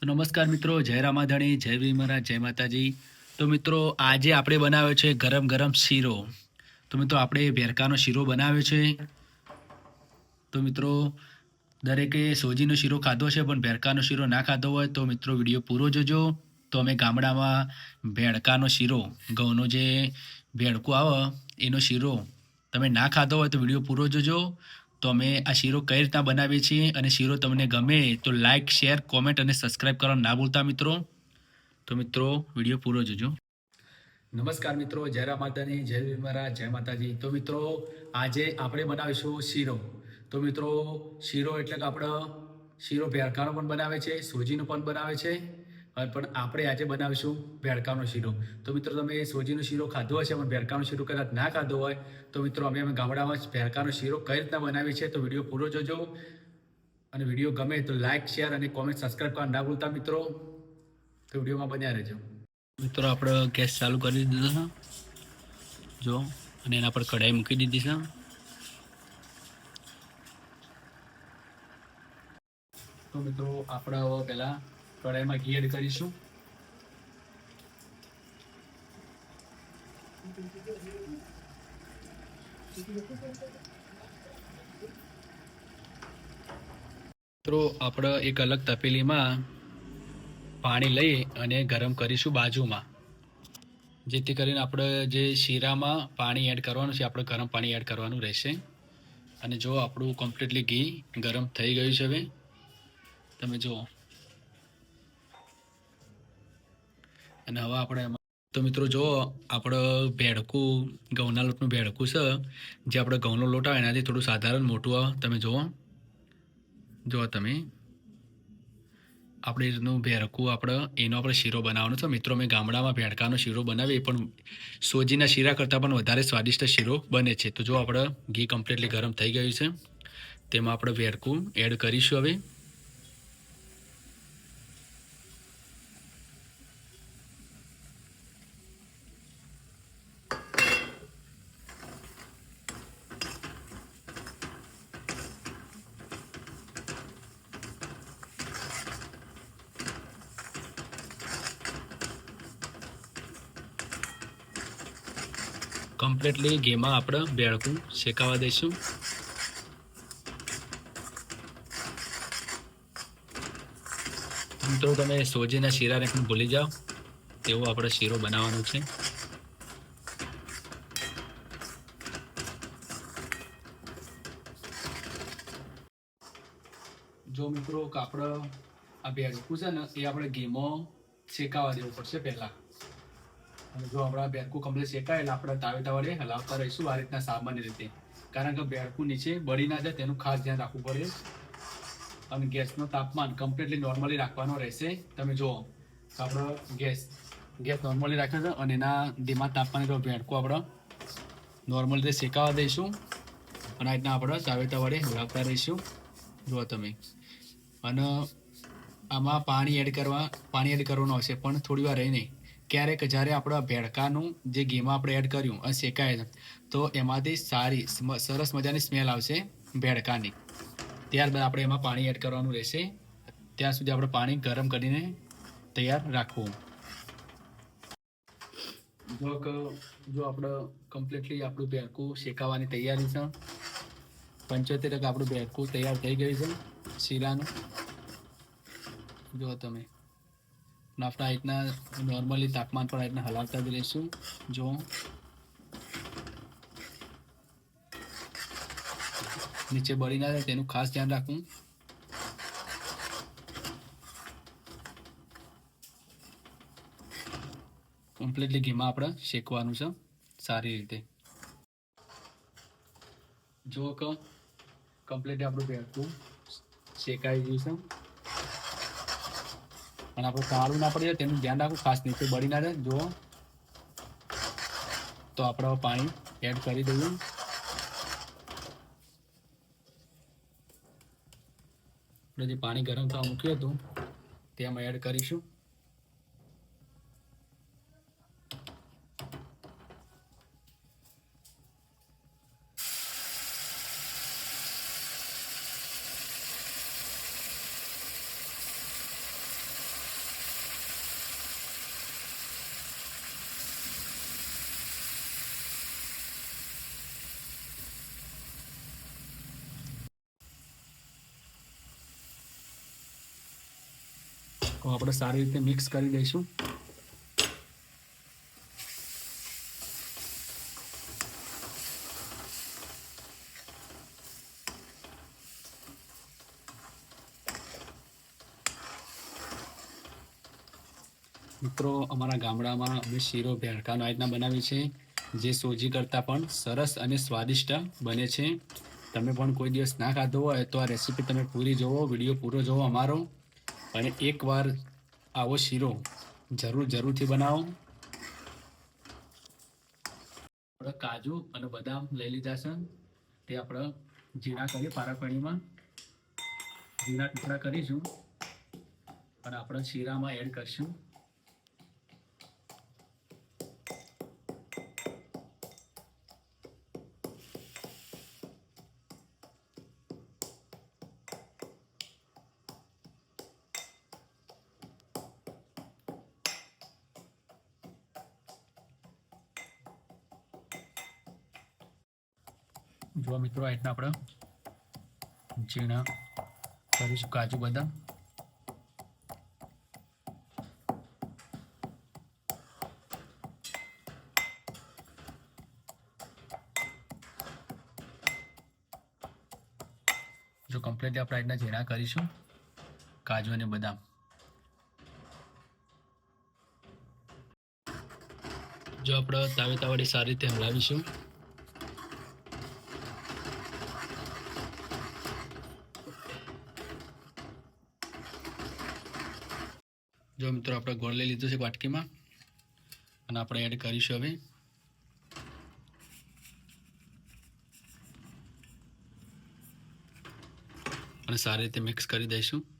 તો નમસ્કાર મિત્રો, જય રામાધણી, જય ભીમરા જય માતાજી. તો મિત્રો, આજે આપણે બનાવ્યો છે ગરમ ગરમ શીરો. તો મિત્રો, આપણે ભેરકાનો શીરો બનાવ્યો છે. તો મિત્રો, દરેકે સોજીનો શીરો ખાધો છે, પણ ભેરકાનો શીરો ના ખાધો હોય, તો મિત્રો, વીડિયો પૂરો જોજો. તો અમે ગામડામાં ભેડકાનો શીરો, ઘઉંનો જે ભેડકું આવે, એનો શીરો તમે ના ખાધો હોય, તો વીડિયો પૂરો જોજો. તો અમે આ શીરો કઈ રીતના બનાવીએ છીએ અને શીરો તમને ગમે તો લાઇક શેર કોમેન્ટ અને સબસ્ક્રાઇબ કરવાનું ના ભૂલતા મિત્રો. તો મિત્રો, વીડિયો પૂરો જોજો. નમસ્કાર મિત્રો, જય રામ માતાની જય વિમરા જય માતાજી. તો મિત્રો, આજે આપણે બનાવીશું શીરો. તો મિત્રો, શીરો એટલે કે આપણે શીરો ભેરકાનો પણ બનાવે છે સોજીનો પણ બનાવે છે. પણ આપણે આજે બનાવીશું ભેળકાનો શીરો. તો મિત્રો, તમે સોજીનો શીરો ખાધો હશે, પણ ભેળકાનો શીરો કદાચ ના ખાધો હોય, તો મિત્રો, અમે અમે ગામડામાં જ ભેળકાનો શીરો કઈ રીતના બનાવીએ છીએ, તો વીડિયો પૂરો જોજો. અને વીડિયો ગમે તો લાઇક શેર અને કોમેન્ટ સબસ્ક્રાઈબ કરવા ના ભૂલતા મિત્રો. તો વિડીયોમાં બન્યા રહેજો. મિત્રો, આપણે ગેસ ચાલુ કરી દીધો છે. જો, અને એના પર કઢાઈ મૂકી દીધી છે. તો મિત્રો, આપણે પહેલા કઢાઈમાં ઘી એડ કરીશું. મિત્રો, આપણે એક અલગ તપેલીમાં પાણી લઈ અને ગરમ કરીશું બાજુમાં. જેથી કરીને આપણે જે શીરામાં પાણી એડ કરવાનું છે, આપણે ગરમ પાણી એડ કરવાનું રહેશે. અને જો આપણું કમ્પ્લીટલી ઘી ગરમ થઈ ગયું છે હવે, તમે જુઓ. અને હવે આપણે તો મિત્રો જો આપણે ભેડકું ઘઉંના લોટનું ભેડકું છે, જે આપણે ઘઉંનો લોટ આવે એનાથી થોડું સાધારણ મોટું આવે. તમે જુઓ. જુઓ તમે. આપણે એનું ભેરકું આપણે એનો આપણે શીરો બનાવવાનો છે. મિત્રો, મેં ગામડામાં ભેડકાનો શીરો બનાવીએ પણ સોજીના શીરા કરતાં પણ વધારે સ્વાદિષ્ટ શીરો બને છે. તો જો આપણે ઘી કમ્પ્લીટલી ગરમ થઈ ગયું છે, તેમાં આપણે ભેડકું એડ કરીશું હવે. કમ્પ્લીટલી ઘીમાં આપણે ભેળકું શેકાવા દઈશું. મિત્રો, તમે સોજીના શીરાને પણ ભૂલી જાઓ. તેવો આપણે શીરો બનાવવાનો છે. જો મિત્રો કે આપણે આ બેડકું છે ને, એ આપણે ઘીમાં શેકાવા દેવું પડશે પહેલાં. અને જો આપણા બેરકું કમ્પ્લીટ શેકાય એટલે આપણે તાવેતા વડે હલાવતા રહીશું આ રીતના સામાન્ય રીતે. કારણ કે બેરકું નીચે બળી ના જાય, તેનું ખાસ ધ્યાન રાખવું પડે. અને ગેસનું તાપમાન કમ્પ્લીટલી નોર્મલી રાખવાનો રહેશે. તમે જુઓ તો આપણો ગેસ ગેસ નોર્મલી રાખ્યો છે અને એના ધીમા તાપમાને જો બેરકું આપણે નોર્મલ રીતે શેકાવા દઈશું. અને આ રીતના આપણે તાવેતા વડે હલાવતા રહીશું. જુઓ તમે. અને આમાં પાણી એડ કરવા, પાણી એડ કરવાનું આવશે, પણ થોડી વાર રહીને ક્યારેક જ્યારે આપણે ભેડકાનું જે ઘીમાં આપણે એડ કર્યું અને શેકાય તો એમાંથી સારી સરસ મજાની સ્મેલ આવશે ભેડકાની. ત્યારબાદ આપણે એમાં પાણી એડ કરવાનું રહેશે. ત્યાં સુધી આપણે પાણી ગરમ કરીને તૈયાર રાખવું. જો કે, જો આપણે કમ્પ્લીટલી આપણું ભેડકું શેકાવાની તૈયારી છે. પંચોતેર ટકા આપણું ભેડકું તૈયાર થઈ ગયું છે શીલાનું. જો તમે. નાફતા રીતના નોર્મલી તાપમાન પર આ રીતના હલાવતા જ રહીશું. જો. નીચે બળી ના જાય તેનું ખાસ ધ્યાન રાખવું. કમ્પ્લીટલી ઘીમાં આપણે શેકવાનું છે, સારી રીતે. જો કમ્પ્લીટલી કમ્પ્લીટ આપણું ભેળકું શેકાઈ ગયું છે. અને આપણે કાળું ના પડી જાય તેનું ધ્યાન રાખવું, ખાસ નીચે બળી ના જાય. જુઓ. તો આપણે પાણી એડ કરી દઈએ. આપણે જે પાણી ગરમ થવા મૂક્યું હતું, તેમાં એડ કરીશું. તો આપણે સારી રીતે મિક્સ કરી દઈશું. મિત્રો, અમારા ગામડામાં અમે શીરો, ભેળકાનો આ રીતના બનાવીએ છીએ. જે સોજી કરતાં પણ સરસ અને સ્વાદિષ્ટ બને છે. તમે પણ કોઈ દિવસ ના ખાધો હોય તો આ રેસીપી તમે પૂરી જોવો વીડિયો પૂરો જોવો અમારો. અને એકવાર આવો શીરો જરૂર જરૂરથી બનાવો. આપણે કાજુ અને બદામ લઈ લીધા છે. તે આપણે ઝીણા કરીએ પારાપણીમાં. ઝીણા ટુકડા કરીશું. અને આપણે શીરામાં એડ કરશું. જો મિત્રો, આ રીતના આપણે ઝીણા કરીશું કાજુ, બદામ. જો કમ્પ્લીટ આપણે રીતના ઝીણા કરીશું, કાજુ અને બદામ. જો આપણે તાવે તાવડી સારી રીતે હલાવીશું. જો મિત્રો, આપણે ગોળ લઈ લીધો છે વાટકીમાં અને આપણે એડ કરીશું હવે. અને સારી રીતે મિક્સ કરી દઈશું.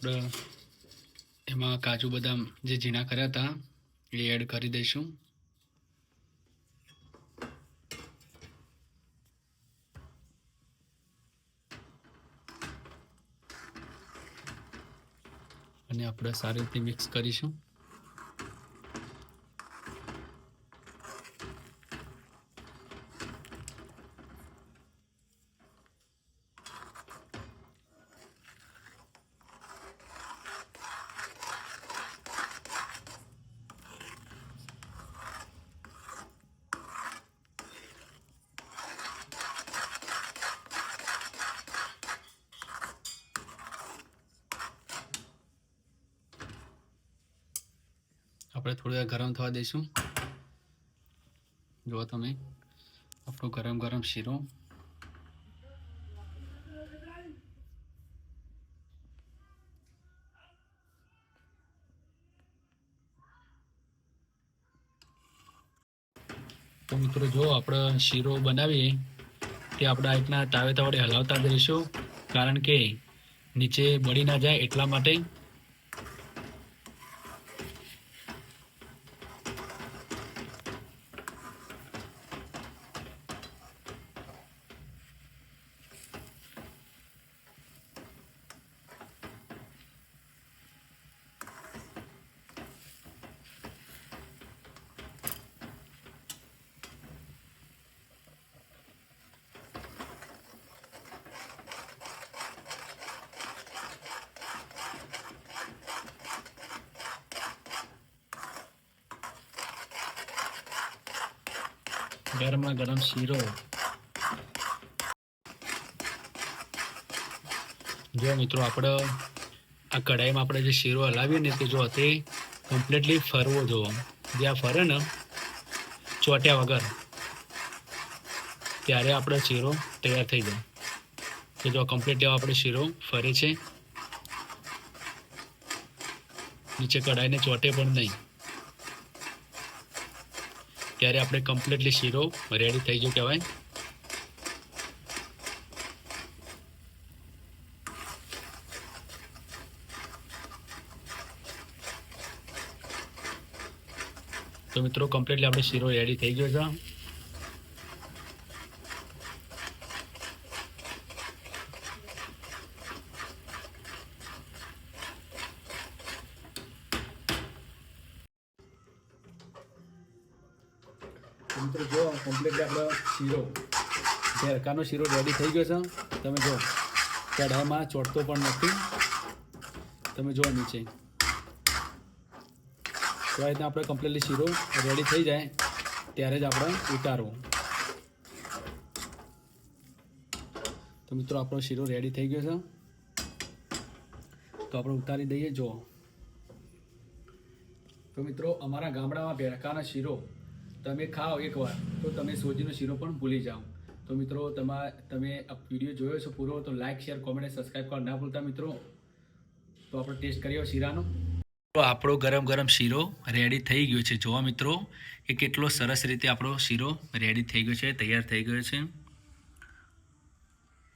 આપણે એમાં કાજુ બદામ જે ઝીણા કર્યા હતા, એ એડ કરી દઈશું. અને આપણે સારી રીતે મિક્સ કરીશું. આપણે થોડી ગરમ થવા દઈશું. જુઓ તમે, આપણો ગરમ ગરમ શીરો. તો મિત્રો જો આપણે શીરો બનાવીએ. તે આપણે આ રીતના તાવેતા વડે હલાવતા જઈશું. કારણ કે નીચે બળી ના જાય એટલા માટે ગરમા ગરમ શીરો. જો મિત્રો આપણે આ કઢાઈમાં આપણે જે શીરો હલાવીએ ને તે જો તે કમ્પ્લીટલી ફરવો જોવો જે આ ફરે ને, ચોટ્યા વગર, ત્યારે આપણો શીરો તૈયાર થઈ જાય. તો જો કમ્પ્લીટલી આપણે શીરો ફરે છે. નીચે કઢાઈને ચોટે પણ નહીં. ત્યારે આપણે કમ્પ્લીટલી શીરો રેડી થઈ ગયો કહેવાય. તો મિત્રો કમ્પ્લીટલી આપણે શીરો રેડી થઈ ગયો છે. મિત્રો, જો કમ્પ્લીટલી આપણો શીરો. ભેરકાનો શીરો રેડી થઈ ગયો છે. તમે જો, કઢાઈમાં ચોટતો પણ નથી. તમે જો નીચે. તો આ રીતના આપણે કમ્પ્લીટલી શીરો રેડી થઈ જાય, ત્યારે જ આપણે ઉતારવું. તો મિત્રો, આપણો શીરો રેડી થઈ ગયો છે. તો આપણે ઉતારી દઈએ જો તો મિત્રો, અમારા ગામડામાં ભેરકાનો શીરો તમે ખાઓ એકવાર તો તમે સોજીનો શીરો પણ ભૂલી જાઓ. તો મિત્રો, તમા, તમે આ વીડિયો જોયો છે પૂરો, તો લાઇક શેર કોમેન્ટ સબસ્ક્રાઈબ કરવા ના ભૂલતા મિત્રો. તો આપણે ટેસ્ટ કરીએ શીરાનો. આપણો ગરમ ગરમ શીરો રેડી થઈ ગયો છે. જોવા મિત્રો, કે કેટલો સરસ રીતે આપણો શીરો રેડી થઈ ગયો છે, તૈયાર થઈ ગયો છે.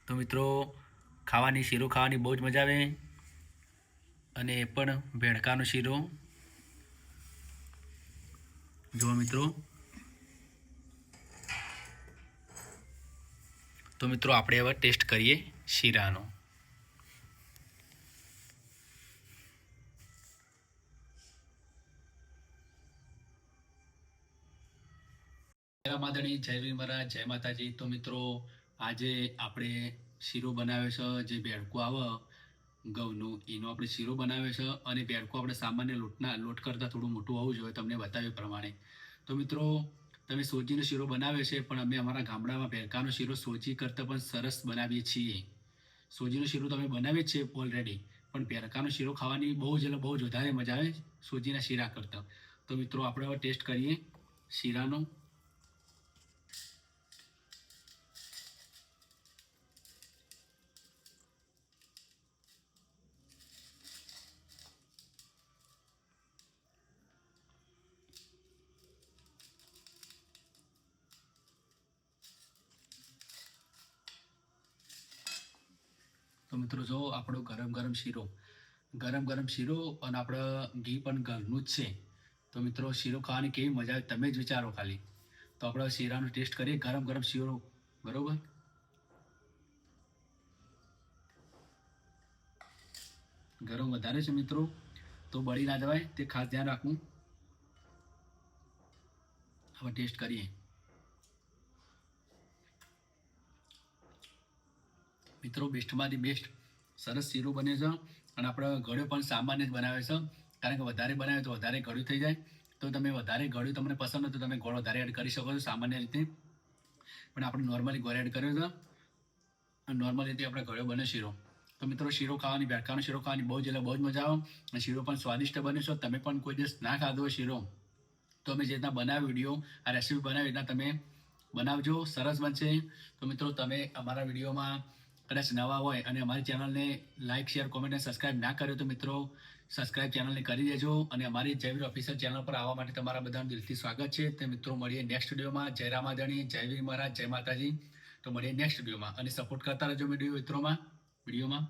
તો મિત્રો, ખાવાની શીરો ખાવાની બહુ જ મજા આવે. અને એ પણ ભેણકાનો શીરો. જોવા મિત્રો. તો મિત્રો આપણે હવે ટેસ્ટ કરીએ શીરાનો. માતાજી, જય વીર મહારાજ, જય માતાજી. તો મિત્રો, આજે આપણે શીરો બનાવ્યો છે, જે બેડકું આવે, ઘઉંનું, એનો આપણે શીરો બનાવ્યો છે અને બેડકું આપણે સામાન્ય લોટના, લોટ કરતાં થોડું મોટું હોવું જોઈએ, તમને બતાવ્યું પ્રમાણે. તો મિત્રો તમે સોજીનો શીરો બનાવ્યો છે, પણ અમે અમારા ગામડામાં ભેરકાનો શીરો સોજી કરતાં પણ સરસ બનાવીએ છીએ. સોજીનો શીરો તમે બનાવીએ જ છીએ ઓલરેડી પણ ભેરકાનો શીરો ખાવાની બહુ જ એટલે બહુ જ વધારે મજા આવે સોજીના શીરા કરતાં. તો મિત્રો, આપણે હવે ટેસ્ટ કરીએ શીરાનો. તો મિત્રો જો આપણો ગરમ ગરમ શીરો, ગરમ ગરમ શીરો અને આપણે ઘી પણ ઘરનું જ છે. તો મિત્રો શીરો ખાવાની કેવી મજા આવે તમે જ વિચારો ખાલી. તો આપણે શીરાનો ટેસ્ટ કરીએ ગરમ ગરમ શીરો, બરોબર? ગરમ વધારે છે મિત્રો, તો બળી ના જવાય, તે ખાસ ધ્યાન રાખવું. હવે ટેસ્ટ કરીએ. મિત્રો, બેસ્ટમાંથી બેસ્ટ સરસ શીરો બને છે અને આપણે ગળ્યો પણ સામાન્ય જ બનાવે છે. કારણ કે વધારે બનાવે તો વધારે ગળ્યું થઈ જાય. તો તમે વધારે ગળ્યું તમને પસંદ હોય તો તમે ગોળ વધારે એડ કરી શકો છો સામાન્ય રીતે. પણ આપણે નોર્મલી ગોળ એડ કર્યો છે. નોર્મલ રીતે આપણે ગળ્યો બને શીરો. તો મિત્રો, શીરો ખાવાની બેઠકાનો શીરો ખાવાની બહુ જ એટલે બહુ જ મજા આવે. અને શીરો પણ સ્વાદિષ્ટ બને છે. તમે પણ કોઈ દિવસ ના ખાધો શીરો, તો અમે જે રીતના બનાવ્યો વીડિયો આ રેસીપી બનાવી રીતના તમે બનાવજો. સરસ બનશે. તો મિત્રો, તમે અમારા વિડીયોમાં કદાચ નવા હોય અને અમારી ચેનલને લાઇક શેર કોમેન્ટ અને સબસ્ક્રાઇબ ના કર્યો તો મિત્રો સબસ્ક્રાઇબ ચેનલને કરી દેજો અને અમારી જયવીર ઓફિશિયલ ચેનલ પર આવવા માટે તમારા બધાનું દિલથી સ્વાગત છે. તે મિત્રો, મળીએ નેક્સ્ટ વિડીયોમાં જય રામાધણી જય વીર મહારાજ, જય માતાજી. તો મળીએ નેક્સ્ટ વિડીયોમાં અને સપોર્ટ કરતા રહેજો વીડિયો મિત્રોમાં વિડીયોમાં